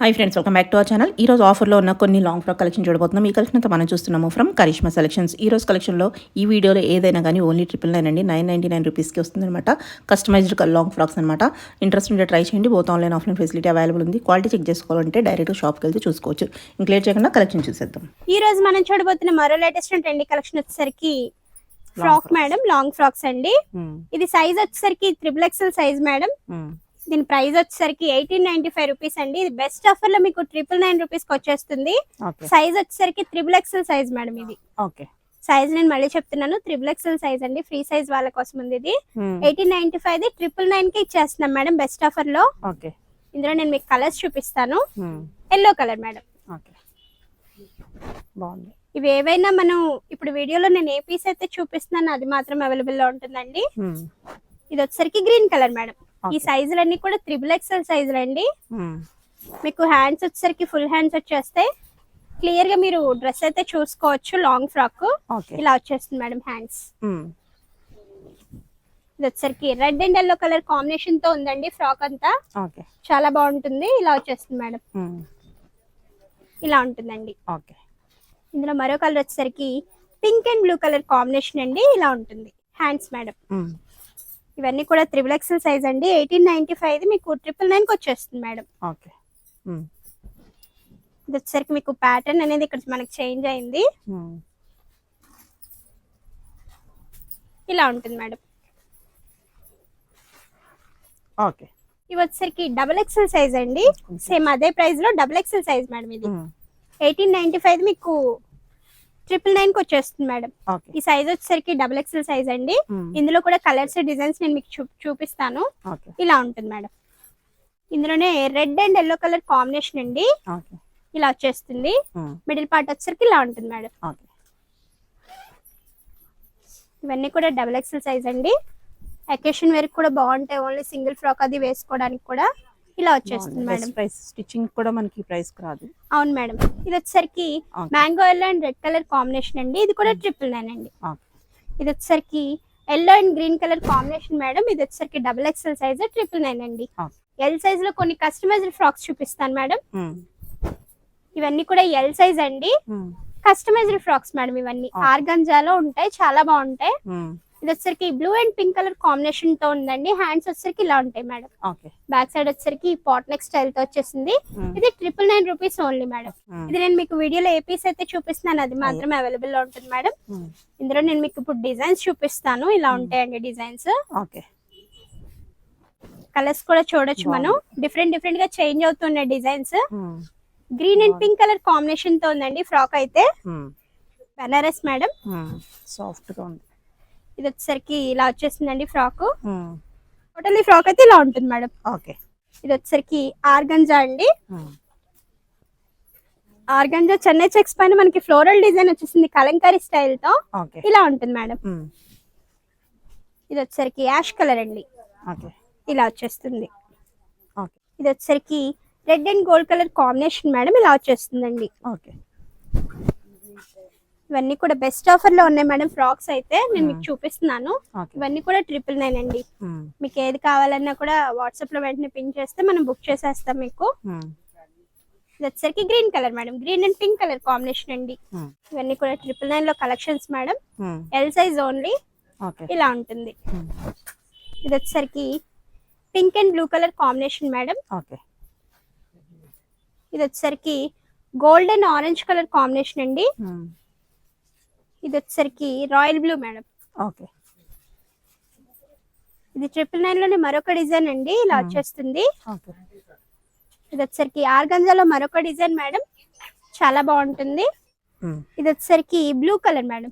Hi friends welcome back to our channel ఈ రోజు ఆఫర్లో ఉన్న కొన్ని లాంగ్ ఫ్రాక్ కలెక్షన్ చూడబోతున్నాం. ఈ కలెక్షన్ అంతా మనం చూస్తున్నాము ఫ్రమ్ కరిష్మా సెలెక్షన్స్ ఈ రోజు కలెక్షన్లో ఈ వీడియోలో ఏదైనా కానీ ఓన్లీ ట్రిపుల్ నైన్ అండి. నైన్ నైంటీ నైన్ రూపీస్కి వస్తుందన్నమాట. కస్టమైజ్డ్ లాంగ్ ఫ్రాక్స్ అనమాట ఇంట్రెస్ట్ ఉంటే ట్రై చేయండి. Both online offline facility available ఉంది. క్వాలిటీ చెక్ చేసుకోవాలంటే డైరెక్ట్ షాప్కి వెళ్తే చూసుకోవచ్చు. ఇంక్లేట్ చేయకుండా కలెక్షన్ చూసేద్దాం. ఈ రోజు మనం చూడబోతున్న మరో లేటెస్ట్ ట్రెండీ కలెక్షన్ వచ్చేసరికి ఫ్రాక్ మేడం లాంగ్ ఫ్రాక్స్ అండి. ఇది సైజ్ వచ్చేసరికి త్రిబుల్ ఎక్సెల్ సైజ్ మేడం దీని ప్రైస్ వచ్చేసరికి ఎయిటీన్ నైన్టీ ఫైవ్ రూపీస్ అండి. ఇది బెస్ట్ ఆఫర్లో మీకు ట్రిపుల్ నైన్ రూపీస్కి వచ్చేస్తుంది సైజ్ వచ్చేసరికి త్రిబుల్ ఎక్సెల్ సైజ్ మేడం ఇది. ఓకే. సైజ్ నేను మళ్ళీ చెప్తున్నాను. త్రిబుల్ ఎక్సెల్ సైజ్ అండి. ఫ్రీ సైజ్ వాళ్ళ కోసం ఉంది ఇది. ఎయిటీన్ నైన్టీ ఫైవ్ ట్రిపుల్ నైన్కి ఇచ్చేస్తున్నాం మేడం బెస్ట్ ఆఫర్లో ఓకే. ఇందులో నేను మీకు కలర్స్ చూపిస్తాను. Yellow colour madam. ఓకే. బాగుంది. ఇవి ఏవైనా మనం ఇప్పుడు వీడియోలో నేను ఏ పీస్ అయితే చూపిస్తున్నాను అది మాత్రం అవైలబుల్లో ఉంటుందండి ఇది వచ్చేసరికి గ్రీన్ కలర్ మేడం. ఈ. సైజులన్నీ కూడా త్రిబుల్ ఎక్స్ఎల్ సైజులు అండి మీకు హ్యాండ్స్ వచ్చేసరికి ఫుల్ హ్యాండ్స్ వచ్చేస్తాయి క్లియర్గా మీరు డ్రెస్ అయితే చూసుకోవచ్చు లాంగ్ ఫ్రాక్ ఇలా వచ్చేస్తుంది మేడం హ్యాండ్స్ ఇది వచ్చేసరికి రెడ్ అండ్ ఎల్లో కలర్ కాంబినేషన్తో ఉందండి ఫ్రాక్ అంతా. చాలా బాగుంటుంది. ఇలా వచ్చేస్తుంది మేడం ఇలా ఉంటుందండి. ఇందులో మరో కలర్ వచ్చేసరికి pink and blue colour combination అండి. ఇలా ఉంటుంది. హ్యాండ్స్ మేడం ఇవన్నీ కూడా త్రిబుల్ ఎక్సెల్ సైజ్ అండి. ఎయిటీన్ నైన్టీ ఫైవ్ మీకు ట్రిపుల్ నైన్కి వచ్చేస్తుంది మేడం. ఓకే. ఇది వచ్చేసరికి మీకు ప్యాటర్న్ అనేది ఇక్కడ మనకి చేంజ్ అయింది. ఇలా ఉంటుంది మేడం. ఓకే. ఇవి వచ్చేసరికి డబుల్ ఎక్సెల్ సైజ్ అండి. సేమ్ అదే ప్రైస్లో డబుల్ ఎక్సెల్ సైజ్ మేడం ఇది. ఎయిటీన్ నైన్టీ ఫైవ్ మీకు ట్రిపుల్ నైన్కి వచ్చేస్తుంది మేడం. ఈ సైజ్ వచ్చేసరికి డబుల్ ఎక్సెల్ సైజ్ అండి. ఇందులో కూడా కలర్స్ డిజైన్స్ నేను మీకు చూపిస్తాను. ఇలా ఉంటుంది మేడం. ఇందులోనే red and yellow colour combination అండి. ఇలా వచ్చేస్తుంది. మిడిల్ పార్ట్ వచ్చేసరికి ఇలా ఉంటుంది మేడం. ఇవన్నీ కూడా డబుల్ ఎక్సెల్ సైజ్ అండి. అకేషన్ వేర్ కూడా బాగుంటాయి. ఓన్లీ సింగిల్ ఫ్రాక్ అది వేసుకోవడానికి కూడా. ఇలా వచ్చేస్తుంది మేడం. ప్రైస్ స్టిచ్చింగ్ కూడా మనకి ప్రైస్ రాదు. అవును మేడం. ఇది వచ్చేసరికి. Mango yellow and red colour combination అండి. ఇది కూడా ట్రిపుల్ నైన్ అండి. ఇది వచ్చేసరికి yellow and green colour combination madam. ఇది వచ్చేసరికి double XL size triple nine అండి. ఎల్ సైజ్లో కొన్ని కస్టమైజ్డ్ ఫ్రాక్స్ చూపిస్తాను మేడం. ఇవన్నీ కూడా ఎల్ సైజ్ అండి. కస్టమైజ్డ్ ఫ్రాక్స్ మేడం ఇవన్నీ. ఆర్గంజాలో ఉంటాయి చాలా బాగుంటాయి. ఇది వచ్చేసరికి బ్లూ అండ్ పింక్ కలర్ కాంబినేషన్తో ఉందండి. హ్యాండ్స్ వచ్చేసరికి ఇలా ఉంటాయి మేడం. ఓకే. బ్యాక్ సైడ్ వచ్చేసరికి పాట్ నెక్ స్టైల్తో వచ్చేసింది. ఇది triple nine rupees only madam. ఇది నేను మీకు వీడియోలో ఏ పీస్ అయితే చూపిస్తున్నాను అది మాత్రమే అవైలబుల్లో ఉంటుంది మేడం. ఇందులో నేను మీకు ఇప్పుడు డిజైన్స్ చూపిస్తాను. ఇలా ఉంటాయండి డిజైన్స్ ఓకే. కలర్స్ కూడా చూడొచ్చు మనం. డిఫరెంట్ డిఫరెంట్గా చేంజ్ అవుతున్నాయి designs green and pink colour కాంబినేషన్తో ఉందండి ఫ్రాక్ అయితే. బెనారస్ మేడం. సాఫ్ట్గా ఉంది. ఇది వచ్చేసరికి ఇలా వచ్చేసిందండి ఫ్రాక్. టోటల్ ఈ ఫ్రాక్ అయితే ఇలా ఉంటుంది మేడం. ఓకే ఇది వచ్చేసరికి ఆర్గంజా అండి. ఆర్గంజా చెన్నై చెక్స్ పైన మనకి ఫ్లోరల్ డిజైన్ వచ్చేసింది కలంకారీ స్టైల్తో. ఇలా ఉంటుంది మేడం. ఇది వచ్చేసరికి యాష్ కలర్ అండి. ఓకే ఇలా వచ్చేస్తుంది. ఓకే ఇది వచ్చేసరికి red and gold colour combination madam ఇలా వచ్చేస్తుందండి. ఓకే ఇవన్నీ కూడా బెస్ట్ ఆఫర్లో ఉన్నాయి మేడం ఫ్రాక్స్ అయితే నేను మీకు చూపిస్తున్నాను. ఓకే ఇవన్నీ కూడా ట్రిపుల్ నైన్ అండి. మీకు ఏది కావాలన్నా కూడా వాట్సాప్లో వెంటనే పింక్ చేస్తే మనం బుక్ చేసేస్తాం మీకు. ఇది వచ్చేసరికి green colour madam green and pink colour combination అండి. ఇవన్నీ కూడా ట్రిపుల్ నైన్లో collections madam L size only ఇలా ఉంటుంది. ఇది వచ్చేసరికి pink and blue colour combination madam ఇది వచ్చేసరికి gold and orange colour combination అండి ఇది వచ్చేసరికి రాయల్ బ్లూ మేడం. ఓకే. ఇది ట్రిపుల్ నైన్లోనే మరొక డిజైన్ అండి ఇలా వచ్చేస్తుంది. ఇది వచ్చేసరికి ఆర్గంజాలో మరొక డిజైన్ మేడం చాలా బాగుంటుంది. ఇది వచ్చేసరికి బ్లూ కలర్ మేడం.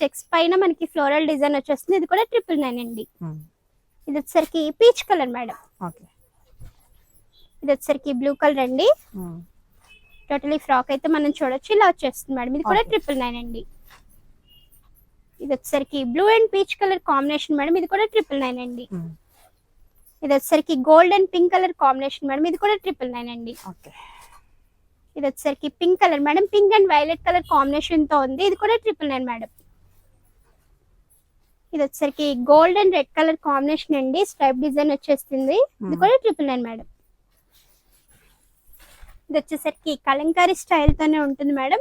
చెక్స్ పైన మనకి ఫ్లోరల్ డిజైన్ వచ్చేస్తుంది ఇది కూడా ట్రిపుల్ నైన్ అండి. ఇది వచ్చేసరికి పీచ్ కలర్ మేడం. ఓకే. ఇది వచ్చేసరికి బ్లూ కలర్ అండి. టోటలీ ఫ్రాక్ అయితే మనం చూడొచ్చు ఇలా వచ్చేస్తుంది మేడం. ఇది కూడా. ట్రిపుల్ నైన్ అండి. ఇది వచ్చేసరికి blue and peach colour combination madam ఇది కూడా ట్రిపుల్ నైన్ అండి. ఇది వచ్చేసరికి gold and pink colour combination madam ఇది కూడా ట్రిపుల్ నైన్ అండి. ఇది వచ్చేసరికి pink colour madam pink and violet colour కాంబినేషన్తో ఉంది. ఇది కూడా ట్రిపుల్ నైన్ మేడం ఇది వచ్చేసరికి gold and red colour combination అండి. స్ట్రైప్ డిజైన్ వచ్చేస్తుంది. ఇది కూడా ట్రిపుల్ నైన్ మేడం ఇది వచ్చేసరికి కలంకారీ స్టైల్ తోనే ఉంటుంది madam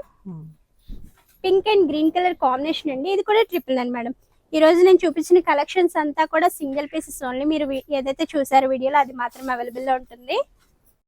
pink and green colour combination అండి. ఇది కూడా ట్రిపుల్ నైన్ మేడం ఈ రోజు నేను చూపించిన కలెక్షన్స్ అంతా కూడా సింగిల్ పీసెస్ ఓన్లీ మీరు ఏదైతే చూసారో వీడియోలో అది మాత్రం అవైలబుల్లో ఉంటుంది.